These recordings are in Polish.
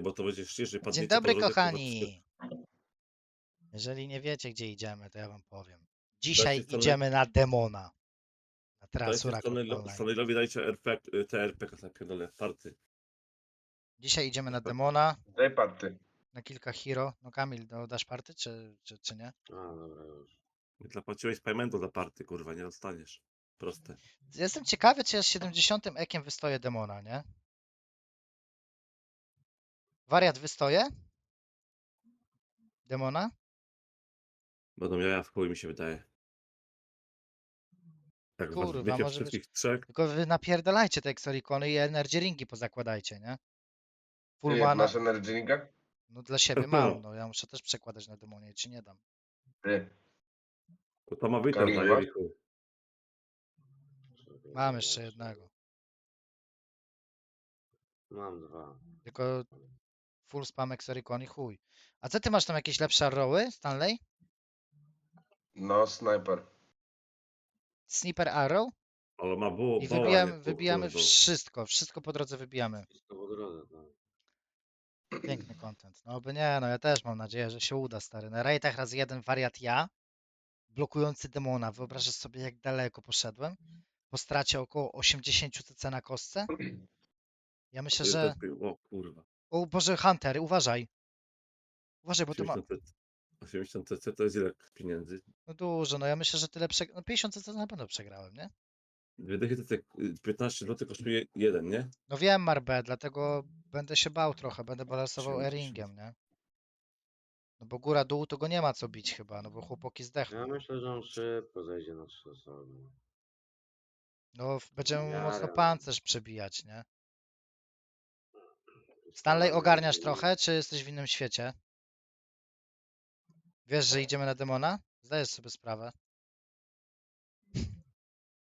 bo to będzie szczerze padniecie Dzień dobry, kochani. Jeżeli nie wiecie, gdzie idziemy, to ja wam powiem. Dzisiaj strony- idziemy na demona. Na trasura strony Stanley'owi dajcie RP, te RP, tak pierdolę, party. Dzisiaj idziemy na demona, Daj party. na kilka hero. No Kamil, no, dasz party, czy, czy, czy nie? A, dobra, już. Nie zapłaciłeś paymentu za party, kurwa, nie dostaniesz. Proste. Jestem ciekawy, czy ja z 70 ekiem wystoję demona, nie? Wariat wystoję? Demona? Będą jaja w chuj, mi się wydaje. Was Kurwa, wiecie może być- wszystkich trzech, Tylko wy napierdalajcie te Exoricony i Energy Ringi pozakładajcie, nie? Full Ty, jak mana. masz energy drinka? No dla siebie mam, no ja muszę też przekładać na demonie, czy nie dam. Ty. to, ma chuj. Żeby Mam jeszcze jednego. Mam dwa. Tylko full spam Exoricon i chuj. A co ty masz tam jakieś lepsze arrowy, Stanley? No, sniper. Sniper arrow? Ale ma było I wybijamy, nie, wybijamy wszystko, wszystko po drodze wybijamy. Wszystko po drodze, tak. Piękny content. No by nie, no ja też mam nadzieję, że się uda, stary. Na rajdach raz jeden wariat ja, blokujący demona. Wyobrażasz sobie, jak daleko poszedłem? Po stracie około 80 cc na kostce? Ja myślę, że... O kurwa. O Boże, Hunter, uważaj. Uważaj, bo to ma... 80 CC 80 CC to jest ile pieniędzy? No dużo, no ja myślę, że tyle prze... No 50 cc na pewno przegrałem, nie? Dwie dychy to tak, y, 15 zł kosztuje jeden, nie? No wiem, Marbe, dlatego będę się bał trochę, będę balansował 80. e-ringiem, nie? No bo góra dół to go nie ma co bić chyba, no bo chłopaki zdechną. Ja myślę, że on szybko zejdzie na trzy osoby. No będziemy mu mocno pancerz przebijać, nie? Stanley, ogarniasz trochę, czy jesteś w innym świecie? Wiesz, że idziemy na demona? Zdajesz sobie sprawę.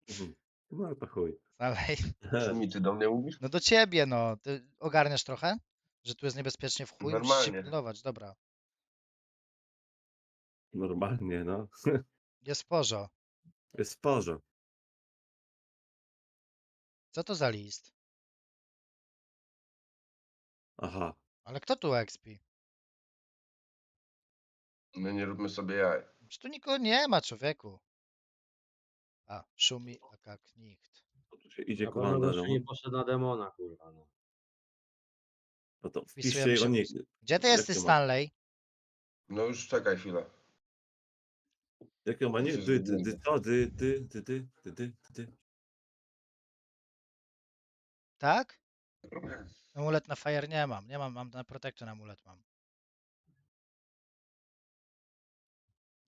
Mhm. No to chuj. Stanley, Co mi ty do mnie mówisz? no do ciebie, no. Ty ogarniasz trochę? Że tu jest niebezpiecznie w chuj? Musisz się Normalnie. pilnować, dobra. Normalnie, no. Jest porzo. Jest w porze. Co to za list? Aha. Ale kto tu expi? My nie róbmy sobie jaj. Czy tu nikogo nie ma, człowieku? A, szumi, a jak nikt. To tu się idzie komanda, no. nie poszedł na demona, kurwa. No. no to Wpisujemy wpiszcie się nick. Gdzie ty Jak jesteś, to ma? Stanley? No już czekaj chwilę. Jakie ma nie? Dy, dy, dy, co? Dy, dy, dy, dy, dy, dy, dy. Tak? Amulet na fire nie mam. Nie mam, mam na protektor amulet mam.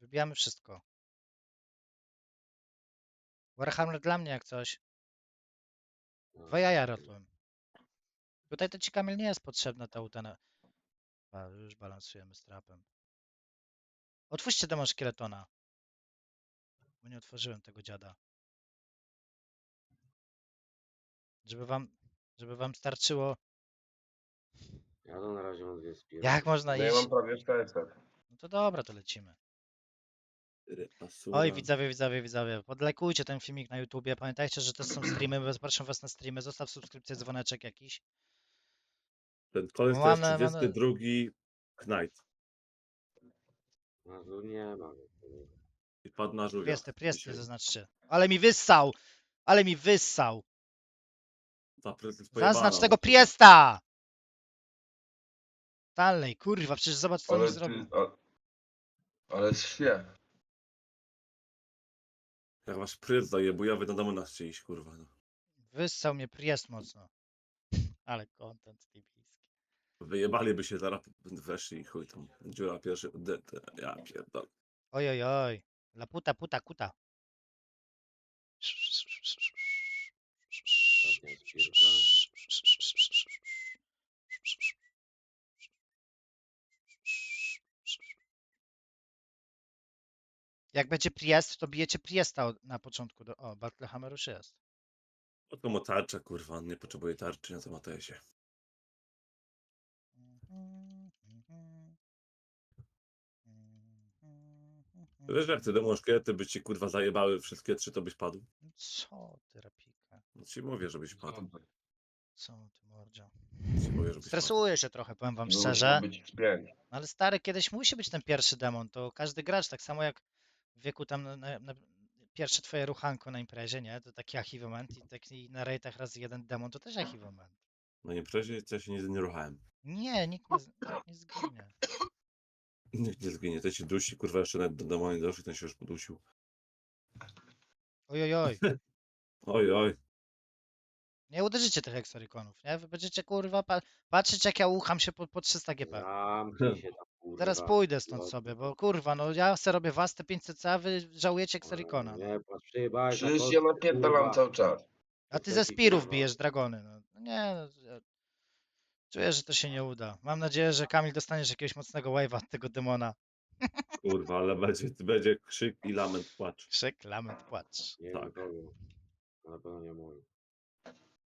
Wybijamy wszystko. Warhammer dla mnie jak coś. Dwa jaja rotłem. Tutaj to ci Kamil nie jest potrzebna ta utena. A, już balansujemy z trapem. Otwórzcie demon szkieletona. Bo nie otworzyłem tego dziada. Żeby wam, żeby wam starczyło. Ja to na razie mam dwie spiry. Jak można No ja iść? mam prawie 400. No to dobra, to lecimy. Repasura. Oj, widzowie, widzowie, widzowie, podlajkujcie ten filmik na YouTubie. Pamiętajcie, że to są streamy, zapraszam was na streamy. Zostaw subskrypcję, dzwoneczek jakiś. Ten koleś to jest mamy- mamy- 32 Knight. No tu nie ma. I padł na żółwia. Priesty, priesty dzisiaj. zaznaczcie. Ale mi wyssał! Ale mi wyssał! Ta pojebana, Zaznacz tego priesta! Stanley, kurwa, przecież zobacz co on Ale mi zrobił. ty... A... Ale świe. Jak masz priest zajebujowy, to domu nas iść, kurwa. No. Wyssał mnie priest mocno. Ale content tibijski. Wyjebaliby się zaraz, weszli i chuj tam. Dziura pierwszy, de, de, ja pierdolę. Oj, oj, oj. La puta, puta, kuta. Ostatnia spirka. Jak będzie priest, to bijecie priesta na początku. Do... O, Battlehammer już jest. O to mu tarcza, kurwa, on nie potrzebuje tarczy na tym ATS-ie. Wiesz, jak ty demon szkielety by ci kurwa zajebały wszystkie trzy, to byś padł. Co ty, rapika? No ci mówię, żebyś padł. Co ty mordzia? Ci powiem, żebyś Stresuję się trochę, powiem wam szczerze. być. No ale stary, kiedyś musi być ten pierwszy demon, to każdy gracz, tak samo jak w wieku tam na, na, na pierwsze twoje ruchanko na imprezie, nie? To taki achievement i taki na rejtach razy jeden demon, to też achievement. Na imprezie ja się nie, nie ruchałem. Nie, nikt nie, z- nie zginie. Nikt nie zginie, ten się dusi, kurwa, jeszcze nawet do domu nie doszedł, ten się już podusił. Oj, oj, oj. Oj, oj. Nie uderzycie tych eksorykonów, nie? Wy będziecie kurwa pa patrzeć jak ja ucham się po, po 300 GP. Się tam, kurwa. Teraz pójdę stąd No, sobie, bo kurwa, no ja se robię was te 500 c, a wy żałujecie eksorykona. No. Nie, patrz, przyjebałeś na Przecież kostkę, ja napierdalam cały czas. A ty ze spirów bijesz dragony. No, no nie, no, ja czuję, że to się nie uda. Mam nadzieję, że Kamil dostaniesz jakiegoś mocnego wave'a od tego demona. Kurwa, ale będzie, będzie krzyk i lament, płacz. Krzyk, lament, płacz. Nie Tak. wiem kogo. Na pewno nie mój.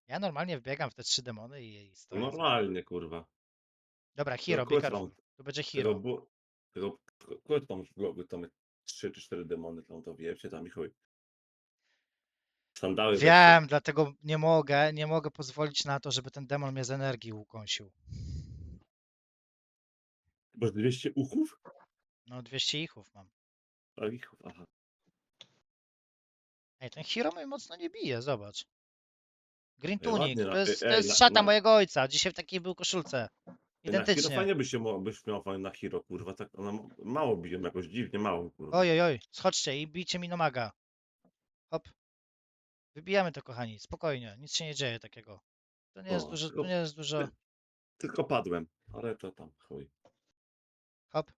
Ja normalnie wbiegam w te trzy demony i, i stoję. Normalnie, kurwa. Dobra, Hero, be Tylko Tu będzie Hero. kurde tam blogu, tam 3 czy 4 demony, tam to wiecie, tam i chuj. Sandały. Wiem, dlatego nie mogę, nie mogę pozwolić na to, żeby ten demon mnie z energii ukąsił. Masz 200 uchów? No 200 ichów mam. A ichów, aha. Ej, ten Hero mnie mocno nie bije, zobacz. Green Ej, Tunic, to jest, ej, to jest szata mojego ojca. Dzisiaj w takiej był koszulce. Na Hero Identycznie. fajnie byś, się, mo- byś miał fajnie na Hero, kurwa, tak ona mało biją, jakoś dziwnie mało, kurwa. Oj, oj, oj, schodźcie i bijcie mi nomaga. Hop. Wybijamy to, kochani, spokojnie, nic się nie dzieje takiego. To nie jest O, dużo, to tylko- nie jest dużo. Tylko padłem, ale to tam, chuj. Hop.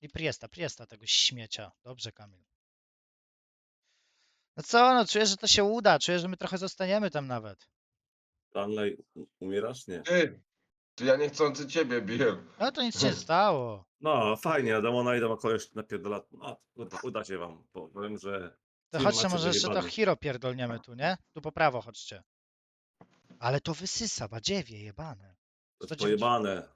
I Priesta, Priesta tego śmiecia. Dobrze, Kamil. No co, no czuję, że to się uda, czuję, że my trochę zostaniemy tam nawet. Stanley, u- umierasz? Nie. Ty, to ja niechcący ciebie biję. No to nic się nie stało. No, fajnie, Adamona idą, a koleś napierdala. No, kurwa, uda się wam, bo powiem, że... To chodźcie macie może jeszcze to wyjebany. Hero pierdolniemy tu, nie? Tu po prawo chodźcie. Ale to wysysa, badziewie jebane. To 190. jest pojebane.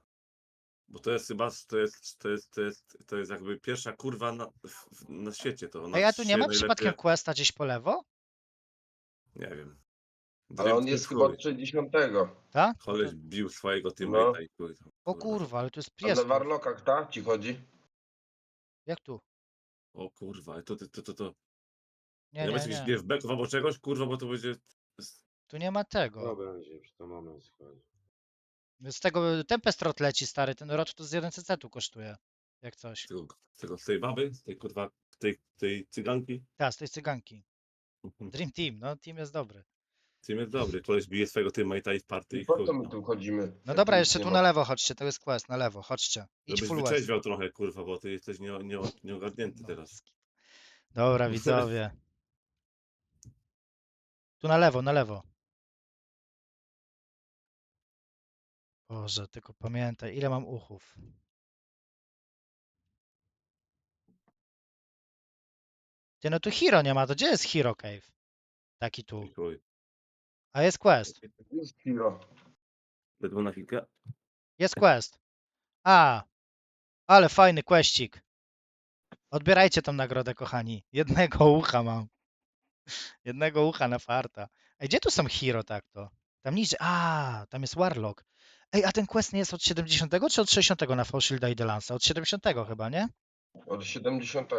Bo to jest chyba, to jest, to jest, to jest, to jest jakby pierwsza kurwa na, w- na świecie. To A ja tu nie ma najlepiej- przypadkiem questa gdzieś po lewo? Nie wiem. Ale on jest chyba od 60. Tak? No Koleś to- bił swojego No. teammate'a i chuj tam, O kurwa. kurwa, ale tu jest A na Priest. warlokach, tak? Ci chodzi? Jak tu? O kurwa, to, to, to, to, to. Nie, Nie, nie, będzie jakichś nie. givebacków albo czegoś, kurwa, bo to będzie... Tu nie ma To tego. będzie, przy to moment schodzi. Z tego Tempestrot leci, stary. Ten rot to z 1 CC tu kosztuje. Jak coś. Tego, tego, z tej baby, z tej kurwa, tej, tej cyganki. Tak, z tej cyganki. Mhm. Dream Team, no team jest dobry. Team jest dobry, koleś bije swojego teammate'a i w party I po co my tu chodzimy? No dobra, jeszcze tu na lewo chodźcie, to jest quest, na lewo, chodźcie. Idź Żebyś full west. wyczeźwiał trochę, kurwa, bo ty jesteś nie, nie, nieogarnięty No, teraz. Dobra, widzowie. Tu na lewo, na lewo. Boże, tylko pamiętaj, ile mam uchów. Ty, no tu Hero nie ma, to gdzie jest Hero Cave? Taki tu. I chuj. A jest quest. Jest hero. Ledwo na chwilkę. Jest quest. A, ale fajny questik. Odbierajcie tą nagrodę, kochani. Jednego ucha mam. Jednego ucha na farta. Ej, gdzie tu są hero tak to? Tam niżej. A, tam jest Warlock. Ej, a ten quest nie jest od 70 czy od 60 na Fałshielda i Delansa? Od 70 chyba, nie? Od 70.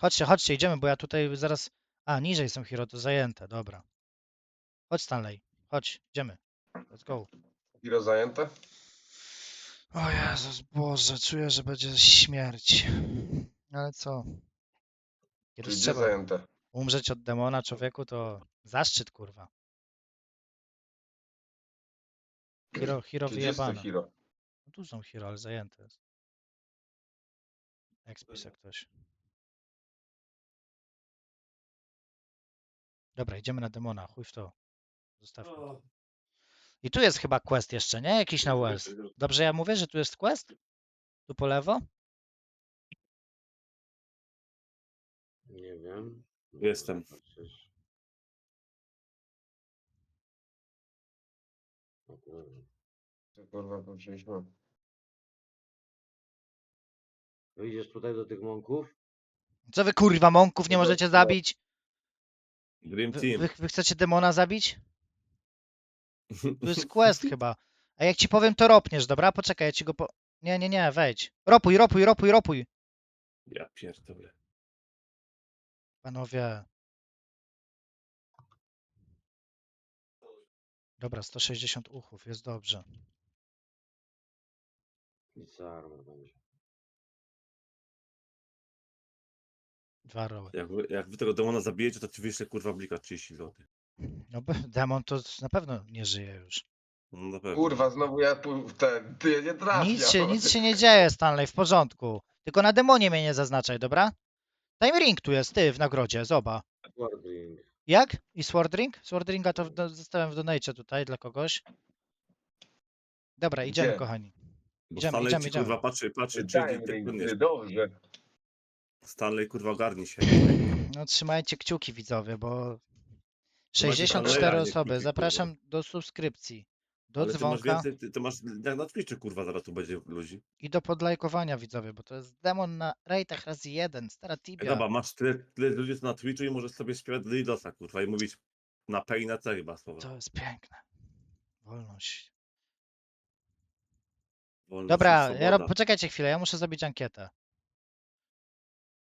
Chodźcie, chodźcie, idziemy, bo ja tutaj zaraz... A, niżej są hero, to zajęte, dobra. Chodź Stanley, chodź, idziemy. Let's go. Hero zajęte? O Jezus Boże, czuję, że będzie śmierć. Ale co? Kiedyś gdzie trzeba zajęte? umrzeć od demona człowieku to zaszczyt, kurwa. Hero, hero Czy gdzie jest to wyjebane. hero? No tu są hero, ale zajęte jest. Ekspisa ktoś. Dobra, idziemy na demona, chuj w to. Zostawmy to. I tu jest chyba quest jeszcze, nie? Jakiś na west. Dobrze ja mówię, że tu jest quest? Tu po lewo? Nie wiem. Jestem. O kurwa. Co kurwa tutaj do tych mąków? Co wy kurwa mąków nie Dobra, możecie zabić? Dream Wy, Team. wy, wy chcecie demona zabić? Tu jest quest chyba. A jak ci powiem, to ropniesz, dobra? Poczekaj, ja ci go po... Nie, nie, nie, wejdź. Ropuj, ropuj, ropuj, ropuj. Ja pierdolę. Panowie. Dobra, 160 uchów, jest dobrze. I co armor będzie. Dwa roły. Jak wy, jak wy tego demona zabijecie, to ci wyślę kurwa blika 30 zł. No bo demon to na pewno nie żyje już. No na pewno. Kurwa, znowu ja tu w ten, ty nie trafiam. Nic się, nic się nie dzieje, Stanley, w porządku. Tylko na demonie mnie nie zaznaczaj, dobra? Time Ring tu jest, ty, w nagrodzie, zoba. Warding. Jak? I Sword Ring? Sword Ringa to do- zostawiam w donate tutaj dla kogoś. Dobra, idziemy, Gdzie? kochani. Bo idziemy, Stanley idziemy, ci idziemy. kurwa patrzy, patrzy, czy Daj ty ring, płyniesz. ty, dobrze. Stanley kurwa ogarnij się. No trzymajcie kciuki, widzowie, bo 64 Stanleya, nie osoby. Zapraszam do subskrypcji, do Ale ty masz dzwonka więcej, ty, ty masz, jak na Twitchu kurwa zaraz tu będzie ludzi. i do podlajkowania, widzowie, bo to jest demon na rejtach razy jeden, stara Ej, tibia. dobra, masz tyle, tyle ludzi na Twitchu i możesz sobie śpiewać Lidosa kurwa i mówić na P i na C chyba słowa. To jest piękne. Wolność. Wolność i Dobra, ja rob... swoboda. poczekajcie chwilę, ja muszę zrobić ankietę.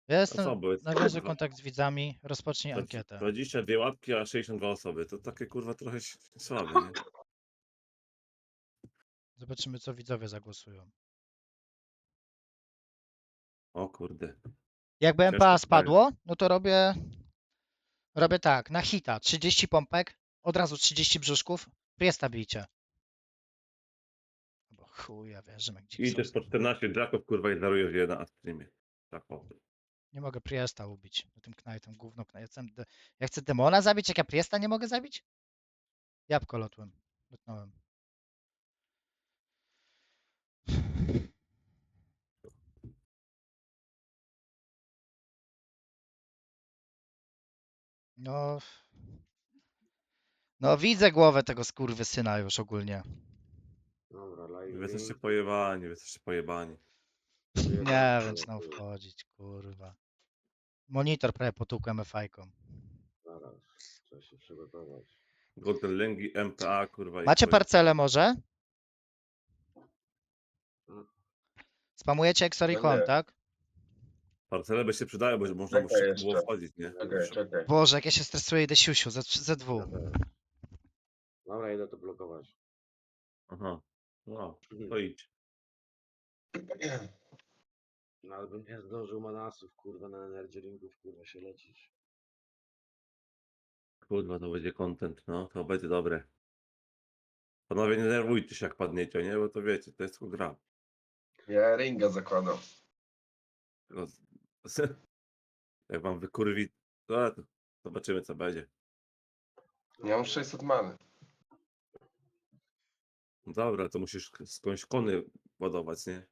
Ja jestem, jest, nawiązuję kurwa, kontakt z widzami, rozpocznij ankietę. 22 łapki, a 62 osoby. To takie kurwa trochę słabe, nie? Zobaczymy, co widzowie zagłosują. O kurde. Jakby Ciężko MPA spadło, no to robię robię tak, na hita 30 pompek, od razu 30 brzuszków, priesta bijcie. Bo chuja, wiesz, że jak I też po 14 jacków kurwa i darujesz je na streamie. Tak o. Nie mogę priesta ubić na tym knajtem, gówno knaj. Ja chcę, demona zabić, jak ja priesta nie mogę zabić? Jabłko lotłem, lotnąłem. No. No widzę głowę tego skurwysyna już ogólnie. Dobra, Wy live jesteście link. pojebani, wy jesteście pojebani. Nie wiem, czy nam wchodzić, kurwa. Monitor prawie potłukłem fajką. Zaraz, trzeba się przygotować. Golden Lęgi, MPA, kurwa. i Macie chuj. parcele może? Spamujecie No Exoricon, tak? Parcele by się przydały, bo można Czekaj było jeszcze. wchodzić, nie? Czekaj, czekaj. Boże, jak ja się stresuję, idę siusiu, ze, ze dwóch. Dobra, idę to blokować. Aha. No, to idź. No ale bym nie zdążył manasów, kurwa, na energy ringów, kurwa, się lecieć. Kurwa, to będzie content, no, to będzie dobre. Panowie, nie nerwujcie się jak padniecie, nie? Bo to wiecie, to jest gra. Ja ringa zakładam. Tylko z- Jak wam wykurwi, to to zobaczymy co będzie. Ja mam 600 many. No dobra, to musisz skądś kony ładować, nie?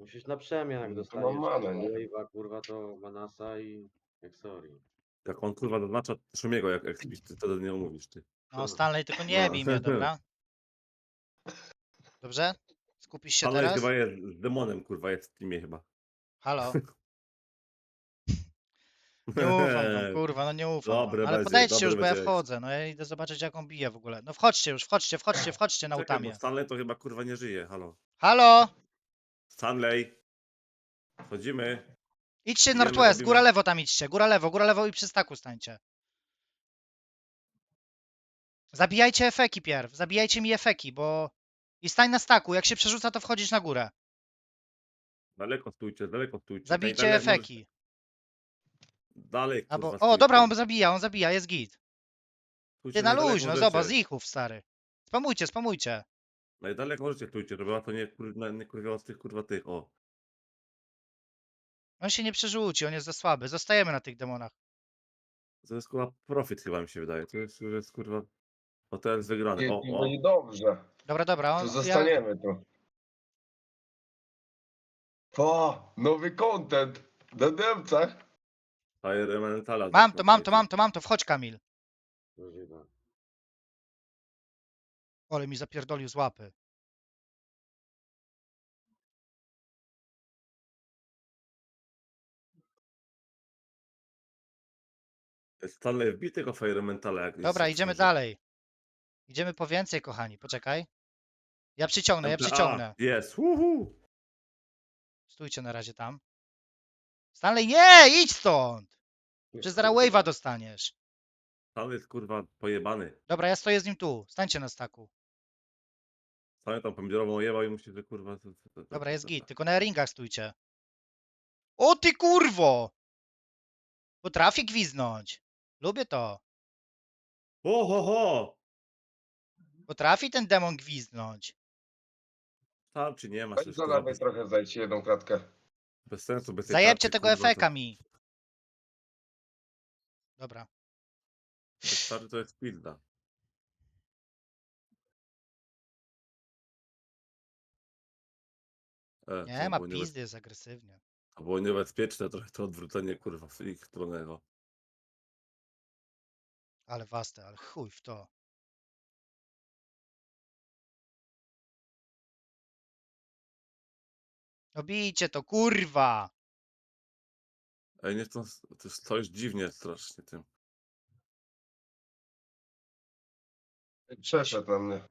Musisz na przemian, jak No to dostaniesz mam manę, nie? wave'a, kurwa, to manasa i Exori. Jak on kurwa zaznacza Szumiego, jak, jak ty to do niego mówisz, ty. No, Stanley, tylko nie No. bij mnie, dobra? Dobrze? Skupisz się Ale teraz? chyba jest z demonem, kurwa, jest w teamie chyba. Halo? Nie ufam wam, kurwa, no nie ufam wam. Dobre Ale będzie, podejdźcie dobre już, bo ja będzie. wchodzę, no ja idę zobaczyć, jak on bije w ogóle. No wchodźcie już, wchodźcie, wchodźcie, wchodźcie na Czekaj, utamie. bo Stanley to chyba kurwa nie żyje, halo. Halo? Stanley! Wchodzimy. Idźcie Idziemy, Northwest, robimy. góra lewo tam idźcie, góra lewo, góra lewo i przy staku stańcie. Zabijajcie efeki pierw, zabijajcie mi efeki, bo... I stań na staku, jak się przerzuca, to wchodzisz na górę. Daleko stójcie, daleko stójcie. Zabijcie możesz- efeki. Kurwa, Albo... O, dobra, on zabija, on zabija, jest git. Stójcie Ty na luźno, zobacz, z ichów, stary. Spamujcie, spamujcie. Najdaleko możecie stójcie, żeby ona to nie, kurwa, nie kurwa z tych kurwa tych, o. On się nie przerzuci, on jest za słaby. Zostajemy na tych demonach. To jest kurwa profit chyba mi się wydaje. To jest, to jest kurwa hotel jest wygrany. O, i o. dobrze. Dobra, dobra, To on... Ja... zostaniemy tu. O, nowy content. Na Niemcach. Fire Elementala. Mam to, mam to, mam to, mam to, wchodź Kamil. Możliwe. Ole mi zapierdolił z łapy. Stanley wbij tego Fire Elementala jak Dobra, idziemy otworzy. dalej. Idziemy po więcej, kochani. Poczekaj. Ja przyciągnę, ja przyciągnę. Jest, uhu. Stójcie na razie tam. Stanley, nie! Idź stąd! Przez zaraz wave'a dostaniesz. Tam jest kurwa pojebany. Dobra, ja stoję z nim tu. Stańcie na staku. Sam tam pomidorową jebał i musi, że kurwa... to- to- to- Dobra, jest git. Tylko na ringach stójcie. O ty kurwo! Potrafi gwiznąć. Lubię to. Ho, ho, ho! Potrafi ten demon gwiznąć. Tam czy nie masz Weź już za kurwa, lewej bez, trochę zejdź jedną kratkę. bez sensu, bez tej Zajebcie tarczy, tego kurwa, to- efeka mi. Dobra. Bez tarczy to jest pizda. E, Nie ma było niebez- pizdy, jest agresywnie. To było niebezpieczne trochę to odwrócenie kurwa w ich stronę. Ale waste, ale chuj w to. Obijcie to, kurwa! Ej, nie to, to stoisz dziwnie strasznie tym. Przeszedł na mnie.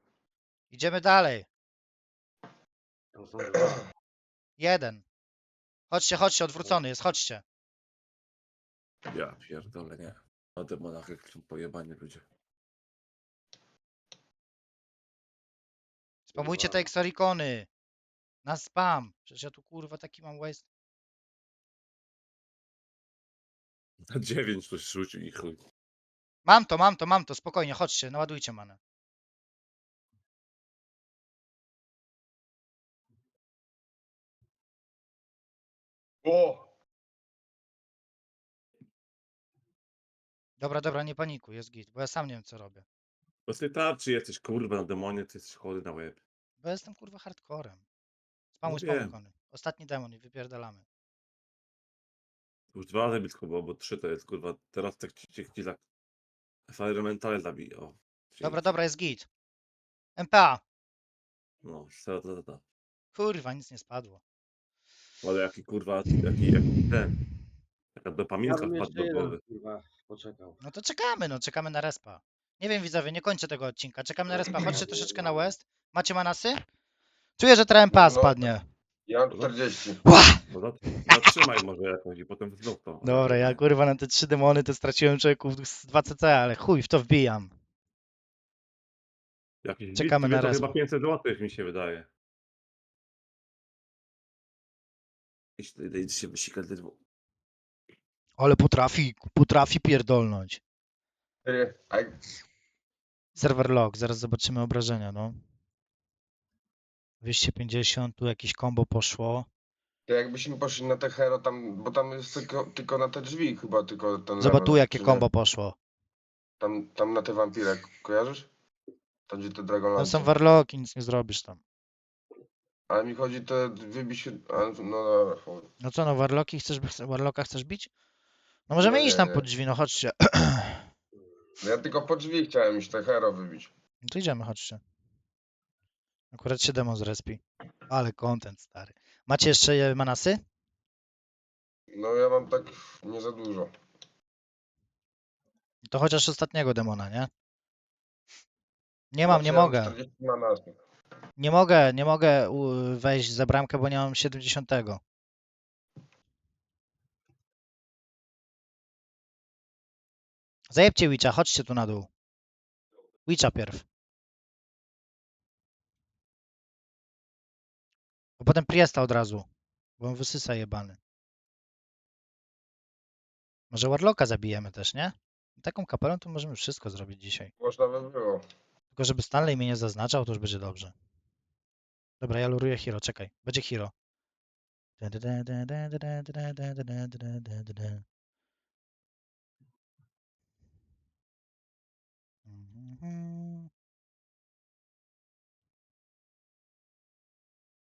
Idziemy dalej. Jeden. Chodźcie, chodźcie, odwrócony jest, chodźcie. Ja pierdolę, nie. Na demonach jak są pojebani ludzie. Spamujcie te Kurwa. eksorikony. Na spam. Przecież ja tu kurwa taki mam waste. Na dziewięć ktoś rzucił i chuj. Mam to, mam to, mam to, spokojnie, chodźcie, naładujcie manę. O! Dobra, dobra, nie panikuj, jest git, bo ja sam nie wiem co robię. Bez tej tarczy jesteś kurwa na demonie, ty jesteś chory na łeb. Bo ja jestem kurwa hardcorem. Spamuj, No spamuj wiem. kony. Ostatni demon i wypierdalamy. Już dwa razy blisko było, bo trzy to jest kurwa. Teraz tak ci ci tak. Firemental zabij. O. Dobra, dobra, jest git. MPA. No, ta, ta, ta. Kurwa, nic nie spadło. Ale jaki kurwa, jaki, jaki ten. Taka Ja dopaminka bym wpadła jeszcze do jeden, głowy. kurwa, poczekał. No to czekamy, no, czekamy na respa. Nie wiem widzowie, nie kończę tego odcinka. Czekamy na respa, chodźcie troszeczkę na west. Macie manasy? Czuję, że teraz MPA No. spadnie. Ja mam 40. Ła! No, zat- zatrzymaj może jakoś i potem znów to. Dobra, ja kurwa na te trzy demony to straciłem człowieku z 2 CC, ale chuj, w to wbijam. Jakiś czekamy na to raz. chyba 500 zł mi się wydaje. Idź się wysikać ledwo. Ale potrafi, potrafi pierdolnąć. A Server log, zaraz zobaczymy obrażenia, no. 250, tu jakieś combo poszło. to jakbyśmy poszli na te hero tam, bo tam jest tylko, tylko na te drzwi chyba tylko ten Zobacz tu jakie combo poszło. Tam, tam na te wampirek, kojarzysz? Tam gdzie te Dragonlance. Tam są warlocki, nic nie zrobisz tam. Ale mi chodzi te wybić się... No dobra. No co, no warlocki chcesz, warlocka chcesz bić? No możemy Nie, iść tam nie. pod drzwi, no chodźcie. No ja tylko po drzwi chciałem iść te hero wybić. No to idziemy, chodźcie. Akurat się demon zrespi. Ale content, stary. Macie jeszcze e, manasy? No ja mam tak nie za dużo. To chociaż ostatniego demona, nie? Nie mam, Znaczy, nie ja mam mogę. 40 manasów. Nie mogę, nie mogę wejść za bramkę, bo nie mam 70. Zajebcie Witcha, chodźcie tu na dół. Witcha pierw. A potem Priesta od razu, bo on wysysa jebany. Może Warlocka zabijemy też, nie? Taką kapelą to możemy wszystko zrobić dzisiaj. Można by było. Tylko żeby Stanley mnie nie zaznaczał, to już będzie dobrze. Dobra, ja luruję Hero, czekaj. Będzie Hero.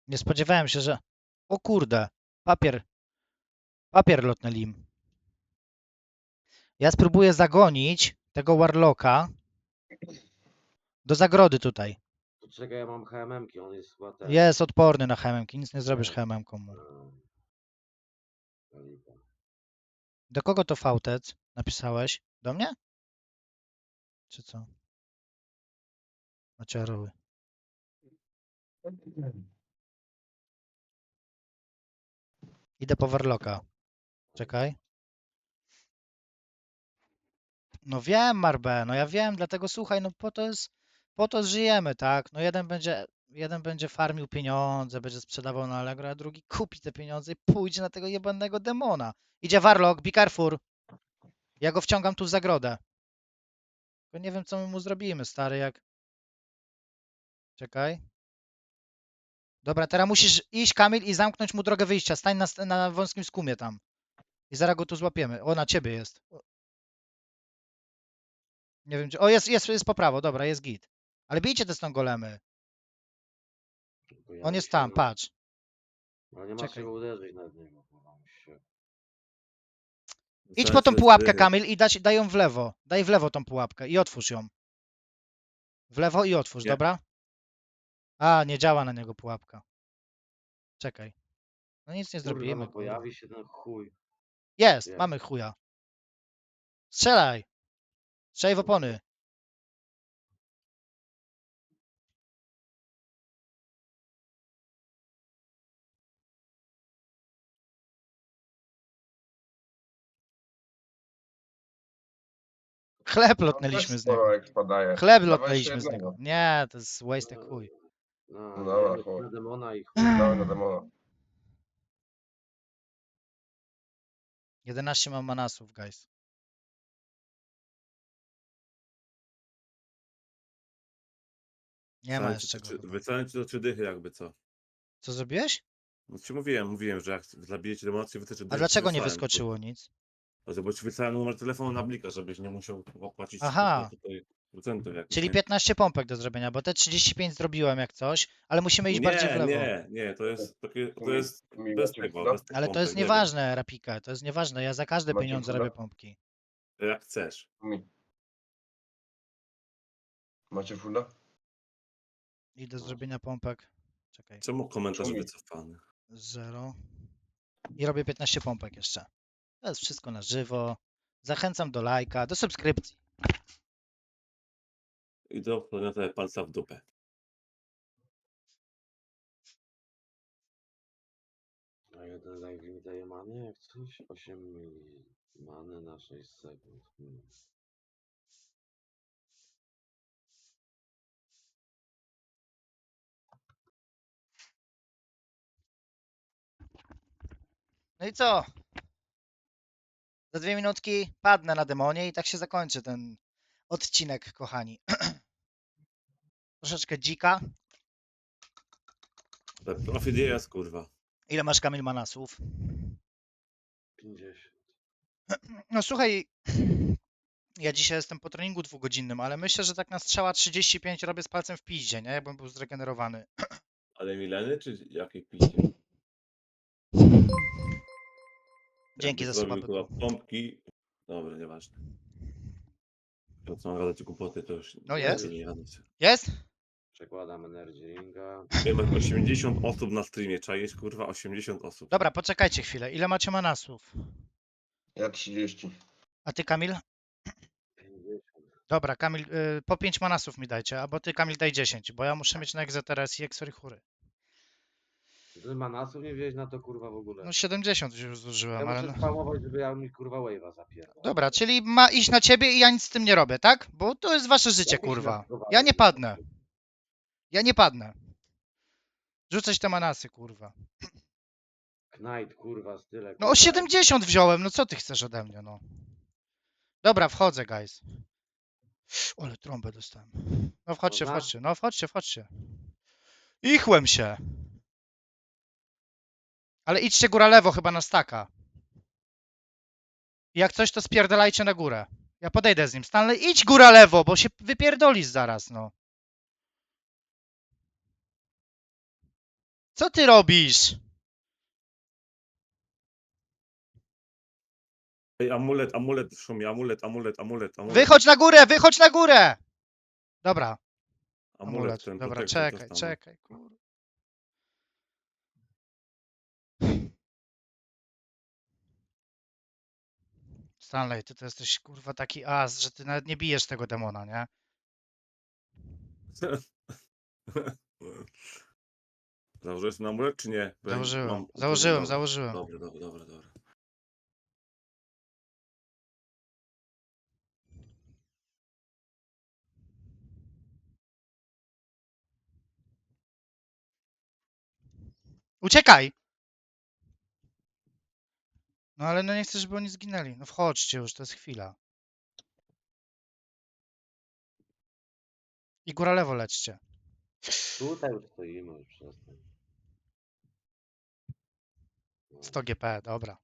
Nie spodziewałem się, że... O kurde, papier. Papier lotny lim. Ja spróbuję zagonić tego Warlocka do zagrody tutaj. Poczekaj, ja mam HMM-ki, on jest chyba ten. Jest odporny na HMM-ki, nic nie zrobisz HMM-ką mu. Eee, to. Do kogo to fałtec napisałeś? Do mnie? Czy co? Macierowy. Idę po Warlocka. Czekaj. No wiem, Marbe, no ja wiem, dlatego słuchaj, no po to jest, po to żyjemy, tak? No jeden będzie, jeden będzie farmił pieniądze, będzie sprzedawał na Allegro, a drugi kupi te pieniądze i pójdzie na tego jebanego demona. Idzie Warlock, be careful. Ja go wciągam tu w zagrodę. Tylko nie wiem, co my mu zrobimy, stary, jak... Czekaj. Dobra, teraz musisz iść, Kamil, i zamknąć mu drogę wyjścia. Stań na, na wąskim skumie tam. I zaraz go tu złapiemy. O, na ciebie jest. Nie wiem, gdzie... O, jest, jest, jest po prawo, dobra, jest git. Ale bijcie te stąd golemy. Pojawi On jest tam, no. patrz. Ale nie ma Czekaj. czego uderzyć nad niego, kurwa, się... Idź po tą pułapkę. Kamil, i dać, daj ją w lewo. Daj w lewo tą pułapkę i otwórz ją. W lewo i otwórz, Nie. dobra? A, nie działa na niego pułapka. Czekaj. No nic nie Kurwa, zrobimy. no kurwa. pojawi się ten chuj. Jest, Jest. mamy chuja. Strzelaj. Strzelaj w opony. Chleb No, lotnęliśmy z niego. sporo. Chleb Dawaj lotnęliśmy jeszcze z niego. jednego. Nie, to jest waste jak No, chuj. No, No dobra, nie, chuj. na demona i chuj. Dawaj na demona. 11 mam manasów, guys. Nie ma ci jeszcze to go. trzy- chyba. Wysłałem ci do trzy dychy jakby co. Co zrobiłeś? No ci mówiłem, mówiłem, że jak zabijecie emocje, wystarczy A dychy. dlaczego nie wyskoczyło nic? Bo ci wysłałem numer telefonu na blika, żebyś nie musiał opłacić Aha. tutaj procentów Czyli nie? 15 pompek do zrobienia, bo te 35 zrobiłem jak coś, ale musimy iść bardziej w Nie, lewo. nie, nie, to jest takie, to jest bez tego, bez tych Ale to pompek, jest nie wiem. nieważne, Rapika, to jest nieważne. Ja za każde Macie pieniądze chwilę? robię pompki. Jak chcesz. Macie funda? Idę do zrobienia pompek. Czekaj. Czemu komentarz Czemu? wycofany? 0. I robię 15 pompek jeszcze. To jest wszystko na żywo. Zachęcam do lajka, do subskrypcji. I do planety palca w dupę. A jeden live mi daje many jak coś? 8 mili many na 6 sekund. Hmm. No i co? Za dwie minutki padnę na demonie i tak się zakończy ten odcinek, kochani. Troszeczkę dzika. Profit jest, kurwa. Ile masz Kamil Manasów? 50. No słuchaj, ja dzisiaj jestem po treningu dwugodzinnym, ale myślę, że tak na strzała 35 robię z palcem w piździe, nie? Jakbym był zregenerowany. Ale Mileny, czy jakiej picie? Dzięki za suba, byku. pompki. Dobra, nieważne. To co mam gadać głupoty, to już No nie jest. Nie jadę się. Jest? Przekładam Energy Ringa. Masz 80 osób na streamie, czaisz kurwa 80 osób. Dobra, poczekajcie chwilę. Ile macie manasów? Ja 30. A ty, Kamil? 50. Dobra, Kamil, y, po 5 manasów mi dajcie, albo ty, Kamil, daj 10, bo ja muszę mieć na egzeteres i eksory chury. Ty manasów nie wziąłeś na to kurwa w ogóle. No 70 już ja zużyłem, ale... muszę No. spamować, żeby ja mi kurwa wave'a zapierdał. Dobra, czyli ma iść na ciebie i ja nic z tym nie robię, tak? Bo to jest wasze życie, się kurwa. Ja nie padnę. Ja nie padnę. Rzucać te manasy, kurwa. Knight kurwa, style. No o 70 wziąłem, no co ty chcesz ode mnie, no. Dobra, wchodzę, guys. Ale trąbę dostałem. No wchodźcie, wchodźcie, no wchodźcie, wchodźcie. Ichłem się. Ale idźcie góra lewo chyba na staka. Jak coś, to spierdalajcie na górę. Ja podejdę z nim. Stanley, idź góra lewo, bo się wypierdolisz zaraz, no. Co ty robisz? Ej, amulet, amulet w szumie, amulet, amulet, amulet, amulet. Wychodź na górę, wychodź na górę! Dobra, amulet, ten Dobra, protektor czekaj, czekaj, kurwa. Stanley, ty to jesteś kurwa taki as, że ty nawet nie bijesz tego demona, nie? Założyłeś ten amulet, czy nie? Bo ja Założyłem, mam- założyłem, dobra, założyłem. Dobra, dobra, dobra, dobra. Uciekaj! No ale no nie chcę, żeby oni zginęli. No wchodźcie już, to jest chwila. I góra lewo lećcie. Tutaj już stoimy, już przestań. No, 100 GP, dobra.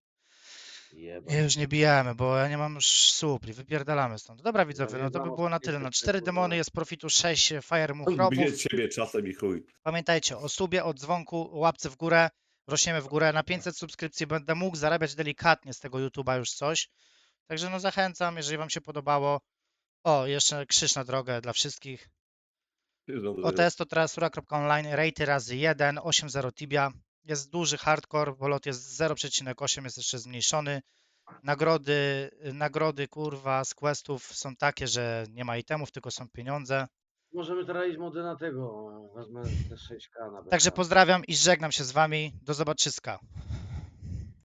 jeba. Nie, już nie bijemy, bo ja nie mam już supli. Wypierdalamy stąd. Dobra widzowie, no to by było na tyle. No jeszcze, 4 kurwa. demony, jest profitu 6 Fire Muchrobów. Bije ciebie czasem i chuj. Pamiętajcie o subie, o dzwonku, łapce w górę. Rośniemy w górę. Na 500 subskrypcji będę mógł zarabiać delikatnie z tego YouTube'a już coś. Także no zachęcam, jeżeli wam się podobało. O, jeszcze krzyż na drogę dla wszystkich. OTS to teraz sura.online, rate razy 1, 8.0 Tibia. Jest duży hardcore, bo lot jest 0,8, jest jeszcze zmniejszony. Nagrody, nagrody kurwa z questów są takie, że nie ma itemów, tylko są pieniądze. Możemy teraz iść mody na tego. Wezmę te 6K na Także backup. pozdrawiam i żegnam się z wami. Do zobaczyska.